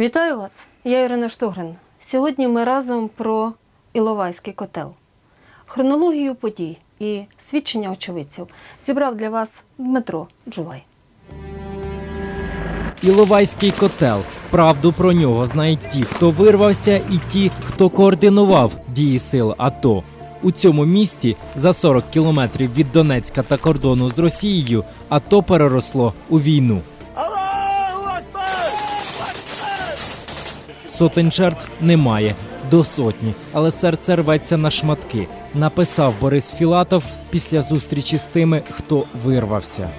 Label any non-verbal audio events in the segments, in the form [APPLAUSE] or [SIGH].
Вітаю вас! Я Ірина Штогрин. Сьогодні ми разом про Іловайський котел. Хронологію подій і свідчення очевидців зібрав для вас Дмитро Джулай. Іловайський котел. Правду про нього знають ті, хто вирвався, і ті, хто координував дії сил АТО. У цьому місті за 40 кілометрів від Донецька та кордону з Росією АТО переросло у війну. Сотень жертв немає до сотні, але серце рветься на шматки. Написав Борис Філатов після зустрічі з тими, хто вирвався.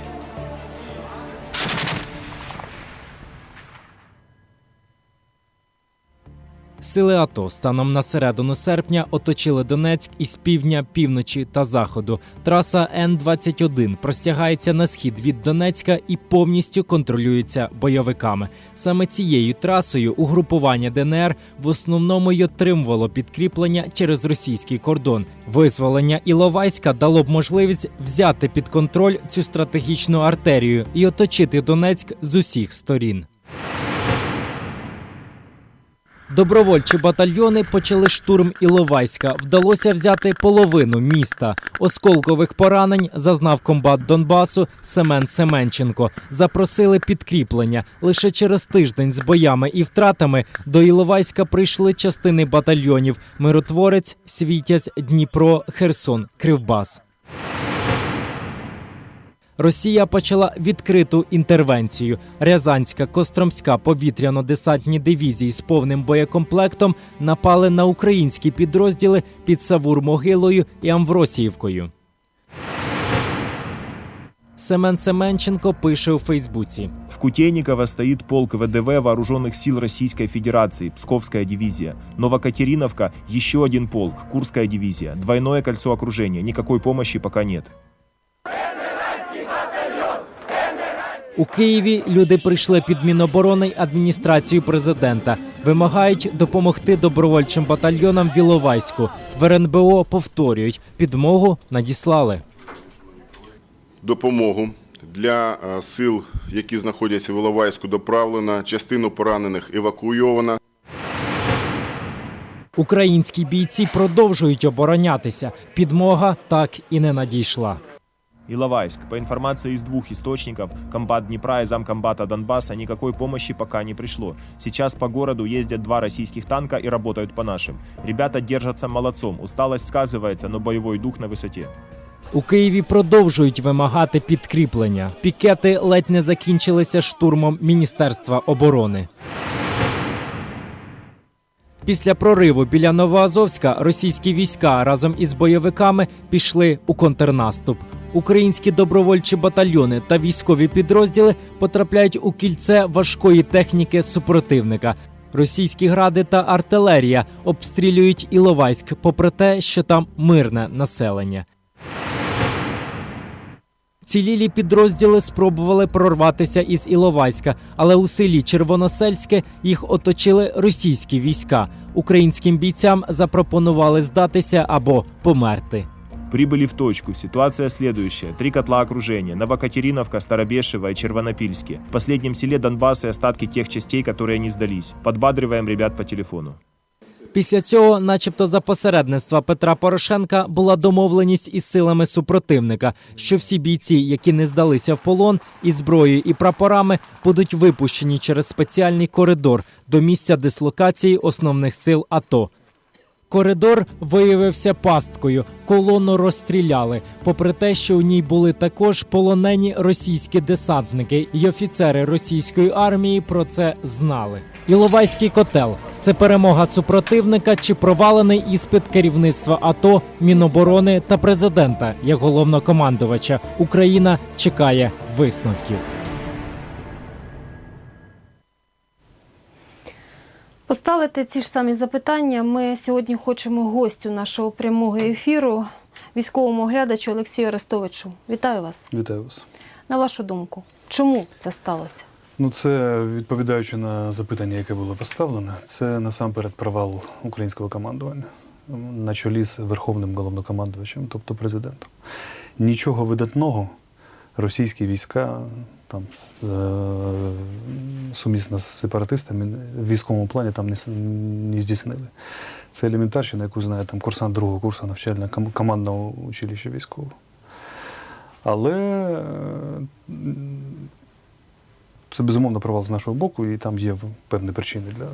Сили АТО станом на середину серпня оточили Донецьк із півдня, півночі та заходу. Траса Н-21 простягається на схід від Донецька і повністю контролюється бойовиками. Саме цією трасою угрупування ДНР в основному й отримувало підкріплення через російський кордон. Визволення Іловайська дало б можливість взяти під контроль цю стратегічну артерію і оточити Донецьк з усіх сторін. Добровольчі батальйони почали штурм Іловайська. Вдалося взяти половину міста. Осколкових поранень зазнав комбат Донбасу Семен Семенченко. Запросили підкріплення. Лише через тиждень з боями і втратами до Іловайська прийшли частини батальйонів: Миротворець, Світязь, Дніпро, Херсон, Кривбас. Росія почала відкриту інтервенцію. Рязанська, Костромська повітряно-десантні дивізії з повним боєкомплектом напали на українські підрозділи під Савур-Могилою і Амвросіївкою. Семен Семенченко пише у Фейсбуці. В Кутейниково стоит полк ВДВ Вооруженных сил Российской Федерации, Псковская дивизия. Новокатериновка – еще один полк, Курская дивизия. Двойное кольцо окружения, никакой помощи пока нет. У Києві люди прийшли під Міноборони й адміністрацію президента. Вимагають допомогти добровольчим батальйонам в Іловайську. В РНБО повторюють, підмогу надіслали. допомогу для е, сил, які знаходяться в Іловайську, доправлено. Частину поранених евакуйовано. Українські бійці продовжують оборонятися. Підмога так і не надійшла. Иловайск. По информации из двух источников, комбат Днепра и замкомбата Донбасса, никакой помощи пока не пришло. Сейчас по городу ездят два российских танка и работают по нашим. Ребята держатся молодцом, усталость сказывается, но боевой дух на высоте. У Києві продовжують вимагати підкріплення. Пікети ледь не закінчилися штурмом Міністерства оборони. Після прориву біля Новоазовська російські війська разом із бойовиками пішли у контрнаступ. Українські добровольчі батальйони та військові підрозділи потрапляють у кільце важкої техніки супротивника. Російські гради та артилерія обстрілюють Іловайськ, попри те, що там мирне населення. Цілілі підрозділи спробували прорватися із Іловайська, але у селі Червоносельське їх оточили російські війська. Українським бійцям запропонували здатися або померти. Прибыли в точку. Ситуация следующая. Три котла окружения. Новокатериновка, Старобешево и Червонопильске. В последнем селе Донбасс и остатки тех частей, которые не сдались. Подбадриваем ребят по телефону. Після цього, начебто, за посередництва Петра Порошенка була домовленість із силами супротивника, що всі бійці, які не здалися в полон, і зброєю і прапорами, будуть випущені через спеціальний коридор до місця дислокації основних сил АТО. Коридор виявився пасткою, колону розстріляли, попри те, що у ній були також полонені російські десантники, і офіцери російської армії про це знали. Іловайський котел це перемога супротивника чи провалений іспит керівництва АТО, Міноборони та президента як головнокомандувача. Україна чекає висновків. Поставити ці ж самі запитання ми сьогодні хочемо гостю нашого прямого ефіру, військовому оглядачу Олексію Арестовичу. Вітаю вас. Вітаю вас. На вашу думку, чому це сталося? Ну, це відповідаючи на запитання, яке було поставлене, це насамперед провал українського командування на чолі з верховним головнокомандувачем, тобто президентом. Нічого видатного російські війська там з, е, сумісно з сепаратистами в військовому плані там не, не здійснили. Це елементарщина, яку знає там курсант другого курсу навчального командного училища військового. Але е, це безумовно провал з нашого боку, і там є певні причини для,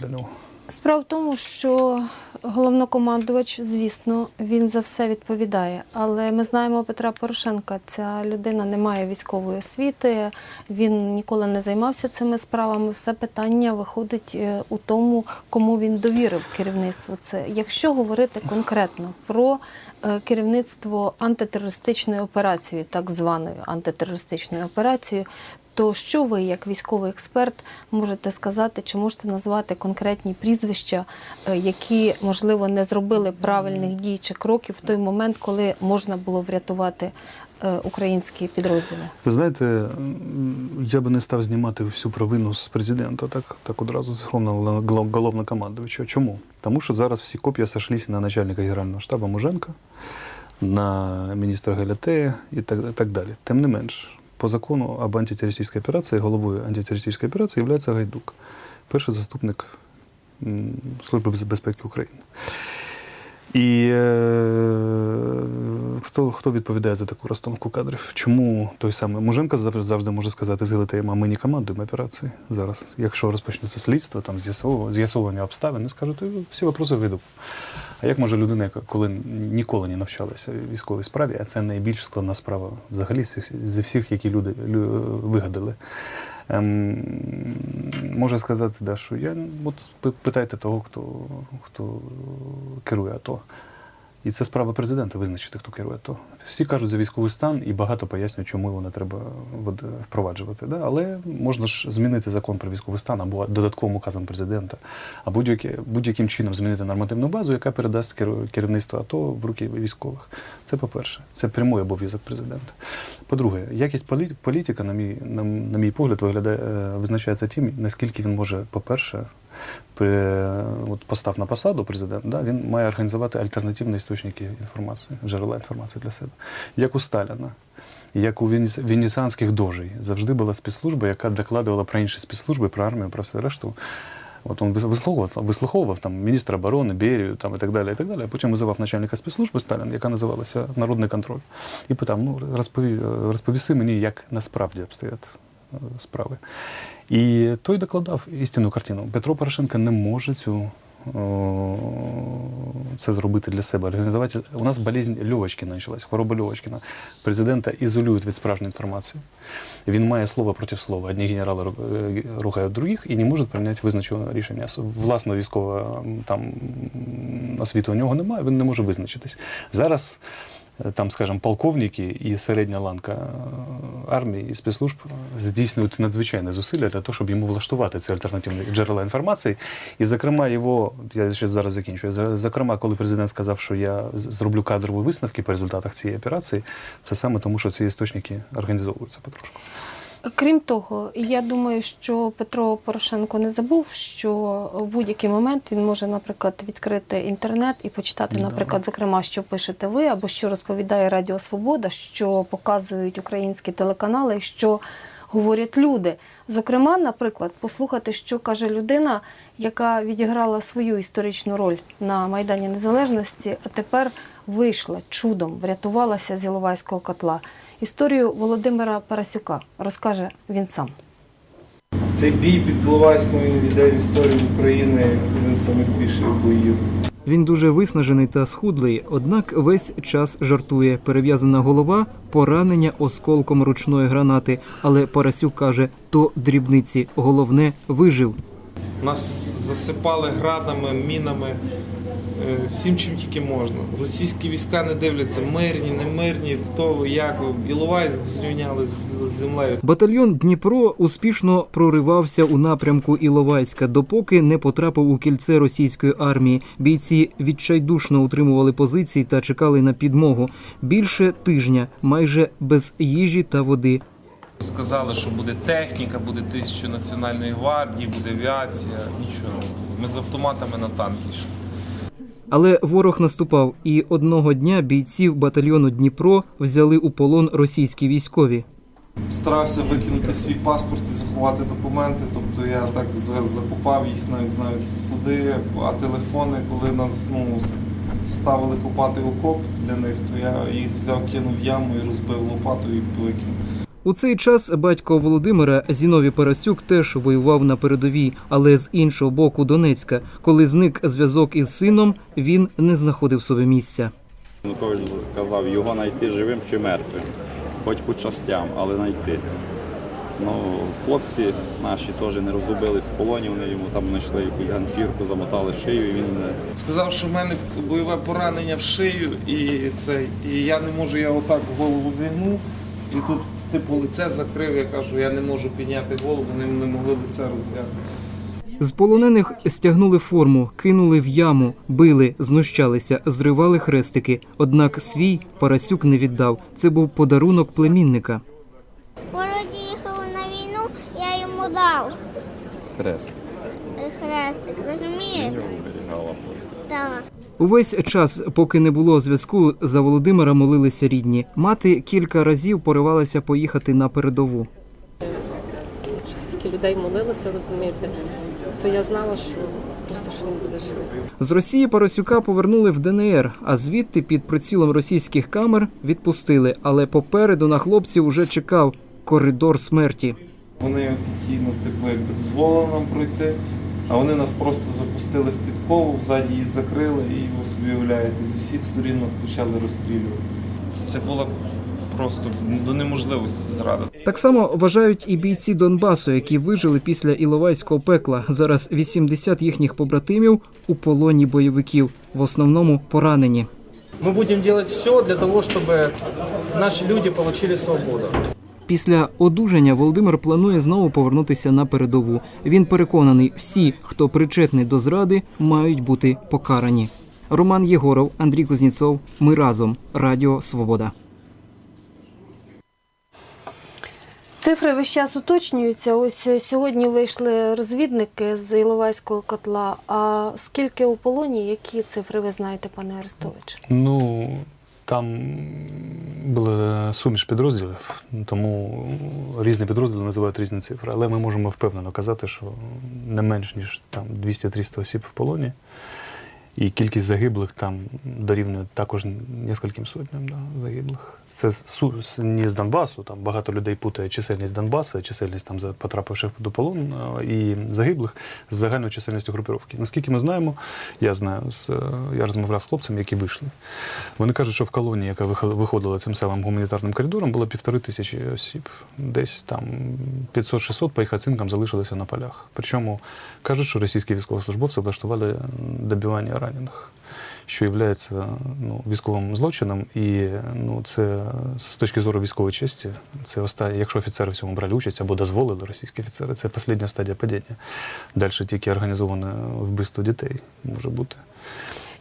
для нього. Справа в тому, що головнокомандувач, звісно, він за все відповідає. Але ми знаємо Петра Порошенка. Ця людина не має військової освіти, він ніколи не займався цими справами. Все питання виходить е, у тому, кому він довірив керівництво. Це якщо говорити конкретно про е, керівництво антитерористичною операцією, так званою антитерористичною операцією, то що ви, як військовий експерт, можете сказати, чи можете назвати конкретні прізвища, е, які, можливо, не зробили правильних дій чи кроків в той момент, коли можна було врятувати е, українські підрозділи? Ви знаєте, я би не став знімати всю провину з президента, так, так одразу з головного глав- Чому? Тому що зараз всі копії сошлися на начальника Генерального штабу Муженка, на міністра Галятея і так, так далі. Тим не менш, по закону об антитерористичній операції, головою антитерористичної операції є Гайдук, перший заступник Служби без- безпеки України. І е, хто, хто відповідає за таку розстановку кадрів? Чому той самий Муженко завжди, завжди може сказати з Галатеєм, а ми не командуємо операції зараз. Якщо розпочнеться слідство, там з'ясовування, обставин, скажуть, всі вопроси виду. А як може людина, яка коли ніколи не навчалася військовій справі, а це найбільш складна справа взагалі з всіх- які люди лю- вигадали. Ем, може сказати, да, що я от питайте того, хто, хто керує АТО. І це справа президента визначити, хто керує АТО. Всі кажуть за військовий стан і багато пояснюють, чому його не треба впроваджувати. Да? Але можна ж змінити закон про військовий стан або додатковим указом президента, а будь-яким чином змінити нормативну базу, яка передасть керівництво АТО в руки військових. Це по-перше, це прямий обов'язок президента. По-друге, якість полі- політика, на мій, на, на мій погляд, виглядає, е, визначається тим, наскільки він може, по-перше, от постав на посаду президент, да, він має організувати альтернативні істочники інформації, джерела інформації для себе. Як у Сталіна, як у венеці- венеціанських дожей. Завжди була спецслужба, яка докладувала про інші спецслужби, про армію, про все решту. От він вислуховував, вислуховував там міністра оборони, Берію там, і так далі, і так далі. А потім визивав начальника спецслужби Сталін, яка називалася Народний контроль, і питав: ну розпові, розповіси мені, як насправді обстоять е, справи. І той докладав істинну картину. Петро Порошенко не може цю. Це зробити для себе, організувати. У нас болезнь Льовочкіна почалась, хвороба Льовочкіна. Президента ізолюють від справжньої інформації. Він має слово проти слова. Одні генерали е, ругають других і не можуть прийняти визначене рішення. Власного військового там м, освіти у нього немає, він не може визначитись. Зараз там, скажімо, полковники і середня ланка е, армії і спецслужб здійснюють надзвичайне зусилля для того, щоб йому влаштувати ці альтернативні джерела інформації. І, зокрема, його, я ще зараз закінчую, зокрема, коли президент сказав, що я зроблю кадрові висновки по результатах цієї операції, це саме тому, що ці істочники організовуються потрошку. Крім того, я думаю, що Петро Порошенко не забув, що в будь-який момент він може, наприклад, відкрити інтернет і почитати, наприклад, зокрема, що пишете ви, або що розповідає Радіо Свобода, що показують українські телеканали, що говорять люди. Зокрема, наприклад, послухати, що каже людина, яка відіграла свою історичну роль на Майдані Незалежності, а тепер вийшла чудом, врятувалася з Іловайського котла. Історію Володимира Парасюка розкаже він сам. Цей бій під Іловайськом він війде в історію України один з найбільших боїв. Він дуже виснажений та схудлий, однак весь час жартує. Перев'язана голова, поранення осколком ручної гранати. Але Парасюк каже, то дрібниці. Головне вижив. Нас засипали градами, мінами, всім чим тільки можна. Російські війська не дивляться, мирні, не мирні, хто ви, як ви. Іловайськ зрівняли з з землею. Батальйон Дніпро успішно проривався у напрямку Іловайська, допоки не потрапив у кільце російської армії. Бійці відчайдушно утримували позиції та чекали на підмогу. Більше тижня, майже без їжі та води. Сказали, що буде техніка, буде тисяча національної гвардії, буде авіація. Нічого. Ми з автоматами на танки йшли. Але ворог наступав, і одного дня бійців батальйону Дніпро взяли у полон російські військові. постарався викинути свій паспорт і заховати документи. Тобто я так за- закопав їх, навіть знаю куди. А телефони, коли нас ну, ставили копати окоп для них, то я їх взяв, кинув яму і розбив лопатою і викинув. У цей час батько Володимира Зіновій Парасюк теж воював на передовій, але з іншого боку Донецька. Коли зник зв'язок із сином, він не знаходив собі місця. Янукович казав, його знайти живим чи мертвим, хоч по частям, але знайти. Ну, хлопці наші теж не розгубились в полоні, вони йому там знайшли якусь ганчірку, замотали шию, і він е, Сказав, що в мене бойове поранення в шию, і це, і я не можу, я отак голову зігнув, і тут типу лице закрив. Я кажу, я не можу підняти голову, вони не могли лице розглянути. З полонених стягнули форму, кинули в яму, били, знущалися, зривали хрестики. Однак свій Парасюк не віддав. Це був подарунок племінника. Вороді їхав на війну, я йому дав хрест. хрестик, розумієте? Так. Увесь час, поки не було зв'язку, за Володимира молилися рідні. Мати кілька разів поривалася поїхати на передову. що стільки людей молилося, розумієте, то я знала, що просто що він буде живий. З Росії Парасюка повернули в ДНР, а звідти під прицілом російських камер відпустили. Але попереду на хлопців уже чекав коридор смерті. Вони офіційно, типу, якби дозволили нам пройти, а вони нас просто запустили в підкову, взаді її закрили, і ви собі уявляєте, зі всіх сторін нас почали розстрілювати. Це було просто до неможливості зрада. Так само вважають і бійці Донбасу, які вижили після Іловайського пекла. Зараз 80 їхніх побратимів у полоні бойовиків, в основному поранені. Мы будем делать все для того, чтобы наши люди получили свободу. Після одужання Володимир планує знову повернутися на передову. Він переконаний, всі, хто причетний до зради, мають бути покарані. Роман Єгоров, Андрій Кузніцов. Ми разом. Радіо Свобода. Цифри весь час уточнюються. Ось сьогодні вийшли розвідники з Іловайського котла. А скільки у полоні? Які цифри ви знаєте, пане Арестович? Ну, там була суміш підрозділів, тому різні підрозділи називають різні цифри. Але ми можемо впевнено казати, що не менш ніж там 200-300 осіб в полоні. І кількість загиблих там дорівнює також нескольким сотням да, загиблих. Це не з Донбасу, там багато людей путає чисельність Донбасу, чисельність там потрапивших до полону а, і загиблих з загальною чисельністю групіровки. Наскільки ми знаємо, я знаю, з, е, я розмовляв з хлопцями, які вийшли. Вони кажуть, що в колонії, яка вихо- виходила цим самим гуманітарним коридором, було півтори тисячі осіб. Десь там 500-600 по їх оцінкам залишилися на полях. Причому кажуть, що російські військовослужбовці влаштували добивання ранених. Що є ну, військовим злочином, і ну, це з точки зору військової честі, це останнє, якщо офіцери в цьому брали участь або дозволили російські офіцери, це остання стадія падіння. Далі тільки організоване вбивство дітей може бути.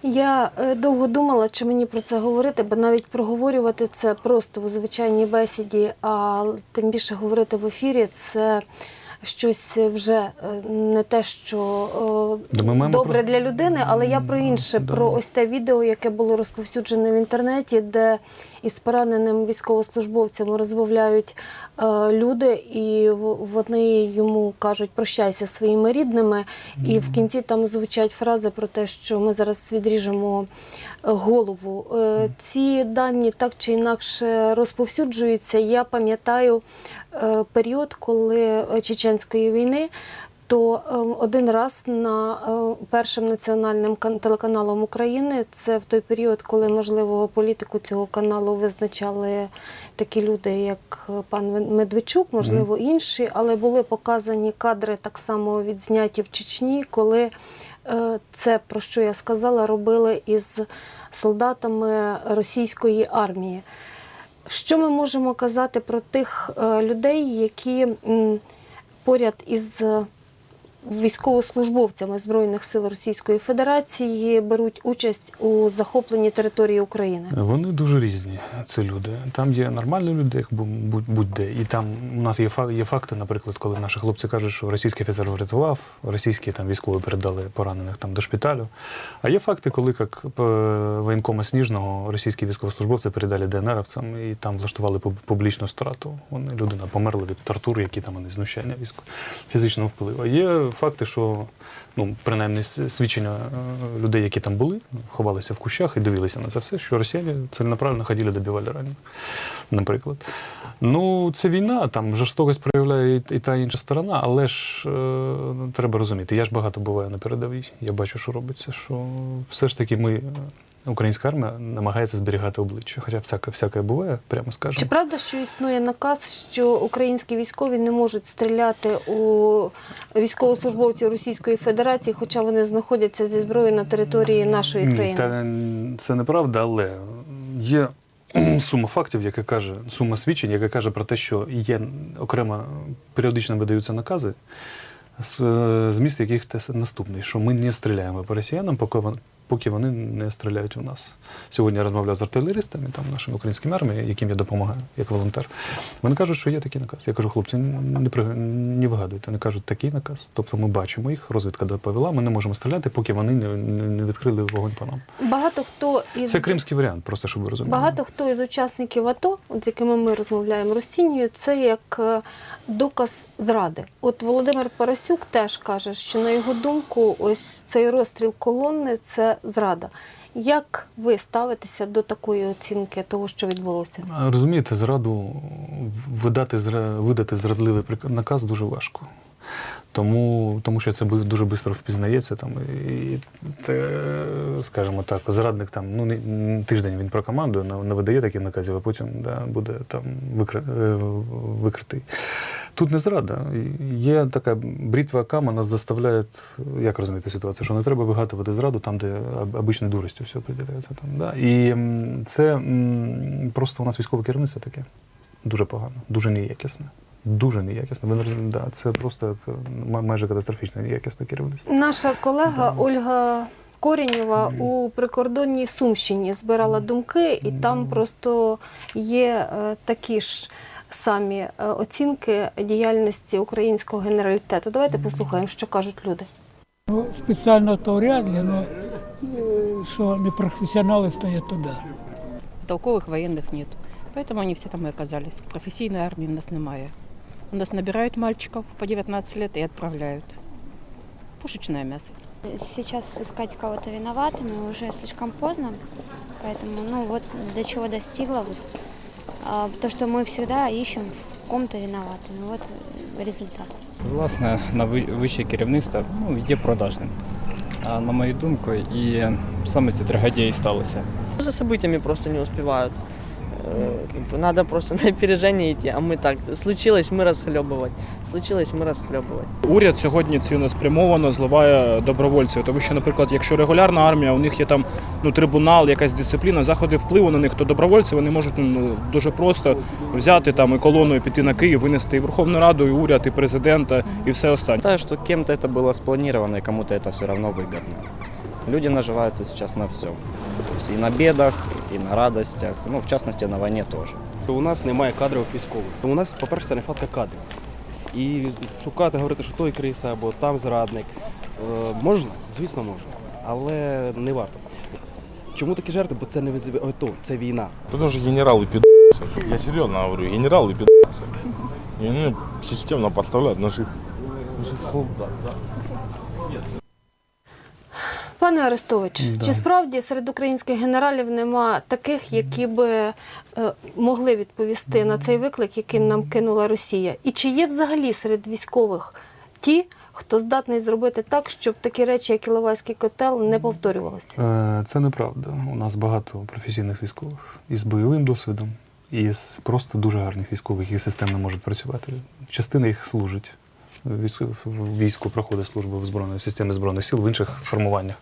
Я е, довго думала, чи мені про це говорити, бо навіть проговорювати це просто в звичайній бесіді, а тим більше говорити в ефірі це щось вже е, не те, що е, добре для людини, але я про інше, про ось те відео, яке було розповсюджене в інтернеті, де із пораненим військовослужбовцем розмовляють е, люди, і вони йому кажуть прощайся своїми рідними. І в кінці там звучать фрази про те, що ми зараз відріжемо е, голову. Е, Ці дані так чи інакше розповсюджуються. Я пам'ятаю е, період, коли е, Чеченської війни. То е, один раз на е, першим національним кан- телеканалом України це в той період, коли можливо політику цього каналу визначали такі люди, як е, пан Медведчук, можливо, інші, але були показані кадри так само відзняті в Чечні, коли е, це, про що я сказала, робили із солдатами російської армії. Що ми можемо казати про тих е, людей, які поряд із військовослужбовцями Збройних сил Російської Федерації беруть участь у захопленні території України? Вони дуже різні, ці люди. Там є нормальні люди, як бу- будь- будь-де. І там у нас є, є факти, наприклад, коли наші хлопці кажуть, що російський офіцер врятував, російські там військові передали поранених там до шпиталю. А є факти, коли як по воєнкома Сніжного російські військовослужбовці передали ДНРовцям і там влаштували пуб- публічну страту. Вони людина померла від тортур, які там вони знущання військо фізичного впливу. Є факти, що ну, принаймні свідчення е, людей, які там були, ховалися в кущах і дивилися на це все, що росіяни ціленаправленно ходили, добивали ранених, наприклад. Ну, це війна, там жорстокость проявляє і, та інша сторона, але ж е, треба розуміти, я ж багато буваю на передовій, я бачу, що робиться, що все ж таки ми, українська армія, намагається зберігати обличчя. Хоча всяке, всяке буває, прямо Чи правда, що існує наказ, що українські військові не можуть стріляти у військовослужбовців Російської Федерації, хоча вони знаходяться зі зброєю на території нашої Ні, країни? та це неправда, але є сума фактів, яка каже, сума свідчень, яка каже про те, що є окремо періодично видаються накази, з- е, зміст яких те наступний, що ми не стріляємо по росіянам, поки. Поки вони не стріляють у нас. Сьогодні я розмовляв з артилеристами, там нашими українськими арміями, яким я допомагаю як волонтер. Вони кажуть, що є такий наказ. Я кажу, хлопці, не, при- не вигадуйте. Вони кажуть, такий наказ. Тобто ми бачимо їх, розвідка доповіла, ми не можемо стріляти, поки вони не, не, відкрили вогонь по нам. Багато хто із Це кримський варіант, просто щоб ви розуміли. Багато хто із учасників АТО, з якими ми розмовляємо, розцінюють це як е, доказ зради. От Володимир Парасюк теж каже, що на його думку, ось цей розстріл колонни це зрада. Як ви ставитеся до такої оцінки того, що відбулося? Розумієте, зраду видати, видати зрадливий наказ дуже важко. Тому, тому що це дуже швидко впізнається. Там, і, скажімо так, зрадник там, ну, не, тиждень він прокомандує, не, видає таких наказів, а потім да, буде там викри, е, викритий. Тут не зрада. Є така брітва Акама нас заставляє, як розуміти ситуацію, що не треба вигадувати зраду там, де об- обичною дуростю все приділяється. Там, да? І це просто у нас військове керівництво таке. Дуже погано, дуже неякісне. Дуже неякісне. Ви не да, це просто е, майже катастрофічне неякісне керівництво. Наша колега Ольга Корінєва у прикордонній Сумщині збирала думки, і там просто є е, такі ж самі е, оцінки діяльності українського генералітету. Давайте послухаємо, що кажуть люди. Ну, спеціально то вряд ли, але що непрофесіонали стоять туди. Толкових воєнних нет. Поэтому они все там и оказались. Професійної армії в нас немає. У нас набирають мальчиков по 19 лет и отправляют. Пушечное мясо. Сейчас искать кого-то виноватыми уже слишком поздно, поэтому, ну вот до чего достигла вот а, то, что мы всегда ищем в ком-то виноватыми. Вот результат. Власне, на ви- вище керівництво ну, є продажним. А на мою думку, і саме ця трагедія і сталася. За событиями просто не успевают. Э, как бы Надо просто на [LAUGHS] опережение идти, а мы так, случилось, мы расхлебывать. Случилось, мы расхлебывать. Уряд сьогодні цілеспрямовано зливає добровольців, тому що, наприклад, якщо регулярна армія, у них є там ну трибунал, якась дисципліна, заходи впливу на них, то добровольці вони можуть ну, дуже просто взяти там і колоною піти на Київ, винести і Верховну Раду, і уряд, і президента, і все останнє. Считаю, что кем-то это было спланировано, и кому-то это все равно выгодно. Люди наживаются сейчас на всем. То есть и на бедах, и на радостях, ну, в частности, на войне тоже. У нас немає кадрових військових. У нас, по-перше, це нехватка кадрів. І шукати, говорити, що той криса або там зрадник. е, Можна, звісно, можна, але не варто. Чому такі жертви? Бо це не виз- ото, це війна. Потому что генералы пидасы. Я серьезно говорю, генералы пидасы. И они системно подставляют наших, наших солдат. Пане Арестович, Да. чи справді серед українських генералів нема таких, які би е, могли відповісти на цей виклик, яким нам кинула Росія? І чи є взагалі серед військових ті, хто здатний зробити так, щоб такі речі, як Іловайський котел, не повторювалися? Е, Це неправда. У нас багато професійних військових із бойовим досвідом, і з просто дуже гарних військових, які системно можуть працювати. Частина їх служить. В війську проходить службу в збройної в системі збройних сил в інших формуваннях.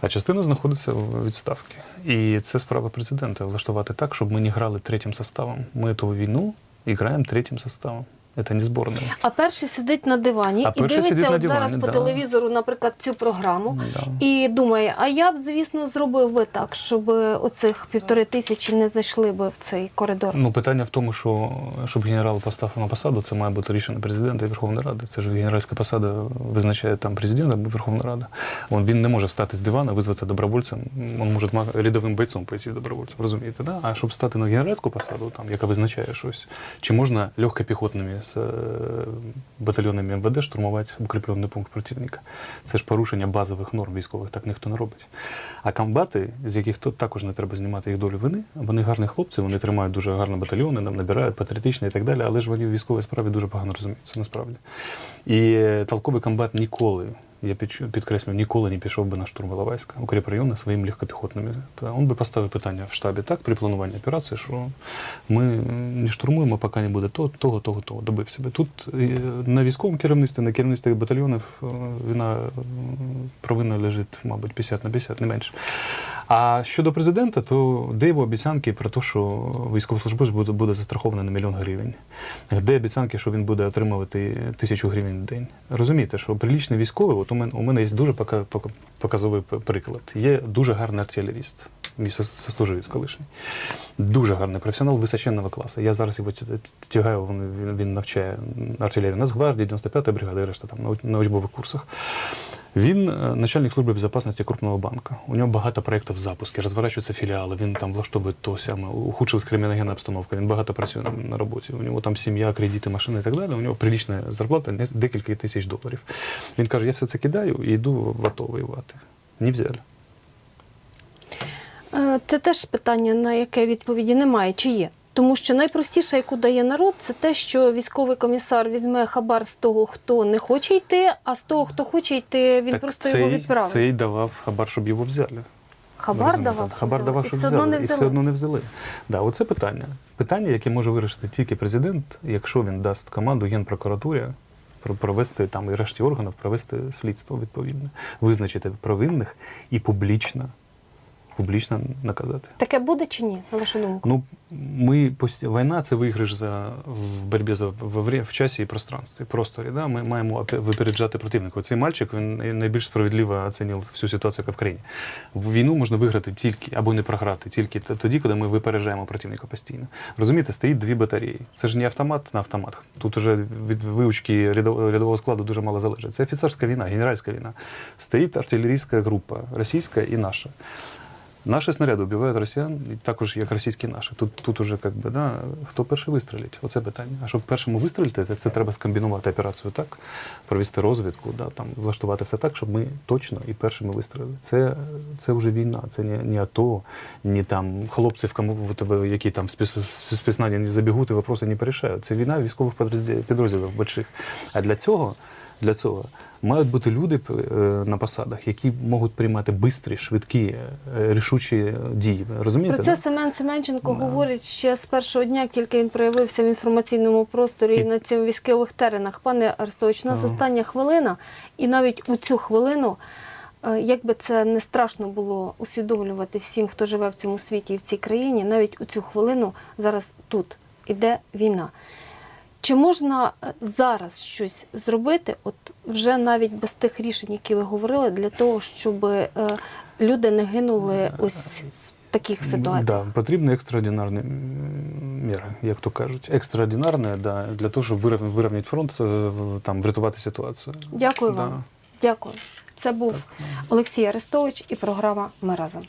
А частина знаходиться в відставці. І це справа президента влаштувати так, щоб ми не грали третім составом. Ми ту війну і граємо третім составом. Это не сборная. А перший сидить на дивані А і дивиться от зараз дивані, по телевізору, наприклад, цю програму, Да. і думає, а я б, звісно, зробив би так, щоб оцих півтори тисячі не зайшли би в цей коридор. Ну, питання в тому, що щоб генерал поставив на посаду, це має бути рішення президента і Верховної Ради. Це ж генеральська посада визначає там президент або Верховна Рада. Он, він не може встати з дивана, визватися добровольцем. Він може рядовим бойцом пойти добровольцем, розумієте? Да? А щоб стати на генеральську посаду, там, яка визначає щось, чи можна легкопіхотними з е, батальйонами МВД штурмувати укріплений пункт противника? Це ж порушення базових норм військових, так ніхто не робить. А комбати, з яких також не треба знімати їх долю вини, вони гарні хлопці, вони тримають дуже гарні батальйони, нам набирають патріотичні і так далі, але ж вони в військовій справі дуже погано розуміються насправді. І е, толковий комбат ніколи, я підкреслю, ніколи не пішов би на штурм Іловайська, укріпрайону своїм легкопіхотними. Він би поставив питання в штабі так при плануванні операції, що ми не штурмуємо, поки не буде того, того, того, того. добився би. Тут е, на військовому керівництві, на керівництві батальйонів е, вина е, провина лежить, мабуть, 50 на 50, не менше. А щодо президента, то його обіцянки про те, що військовослужбовець буде, буде застрахований на мільйон гривень? Де обіцянки, що він буде отримувати тисячу гривень в день? Розумієте, що прилічний військовий, от у мене, у мене є дуже пока- пока- показовий приклад. Є дуже гарний артилеріст. Мій сос- сослуживець колишній. Дуже гарний професіонал височенного класу. Я зараз його тягаю, він, він- навчає артилерію Нацгвардії, 95-та бригада, решта там на учбових курсах. Він е, начальник служби безпечності крупного банка. У нього багато проєктів запуску, розворачуються філіали, він там влаштовує то сяме, ухудшилась криміногенна обстановка, він багато працює на, роботі. У нього там сім'я, кредити, машини і так далі. У нього прилічна зарплата декілька тисяч доларів. Він каже: я все це кидаю і йду в АТО воювати. Не взяли. Е, Це теж питання, на яке відповіді немає, чи є. Тому що найпростіше, яку дає народ, це те, що військовий комісар візьме хабар з того, хто не хоче йти, а з того, хто хоче йти, він просто його відправить. Цей давав хабар, щоб його взяли. Хабар давав, Хабар взяли. давав, І щоб все взяли, одно не і все одно не взяли. Да, оце питання. Питання, яке може вирішити тільки президент, якщо він дасть команду Генпрокуратурі про- провести там і решті органів провести слідство відповідне, визначити провинних і публічно, публічно наказати. Таке буде чи ні, на вашу думку? Ну, ми пост... війна це виграш за в боротьбі за в, в часі і пространстві, просторі. Да? Ми маємо випереджати противника. Цей мальчик він найбільш справедливо оцінив всю ситуацію, яка в країні. Війну можна виграти тільки або не програти, тільки тоді, коли ми випереджаємо противника постійно. Розумієте, стоїть дві батареї. Це ж не автомат на автомат. Тут уже від вивчки рядового складу дуже мало залежить. Це офіцерська війна, генеральська війна. Стоїть артилерійська група, російська і наша. Наші снаряди вбивають росіян, також як російські наші. Тут, тут уже как би, да, хто перший вистрілить? Оце питання. А щоб першому вистрілити, це, це треба скомбінувати операцію так, провести розвідку, да, там, влаштувати все так, щоб ми точно і першими вистрілили. Це, це вже війна, це не, не АТО, не там хлопці, в тебе, які там спецнаді не забігуть і вопроси не порішають. Це війна військових підрозділів больших. А для цього, для цього мають бути люди е, на посадах, які можуть приймати бистрі, швидкі, е, рішучі дії. Розумієте? Про це да? Семен Семенченко говорить ще з першого дня, як тільки він проявився в інформаційному просторі і на цих військових теренах. Пане Арестович, у нас Ага. остання хвилина, і навіть у цю хвилину, е, як би це не страшно було усвідомлювати всім, хто живе в цьому світі і в цій країні, навіть у цю хвилину зараз тут іде війна. Чи можна е, зараз щось зробити, от вже навіть без тих рішень, які ви говорили, для того, щоб е, люди не гинули ось в таких ситуаціях? Да, потрібні екстраординарні міри, як то кажуть. Екстраординарні, да, для того, щоб вирівняти фронт, е, там, врятувати ситуацію. Дякую Да. вам. Дякую. Це був Олексій Арестович і програма Ми разом.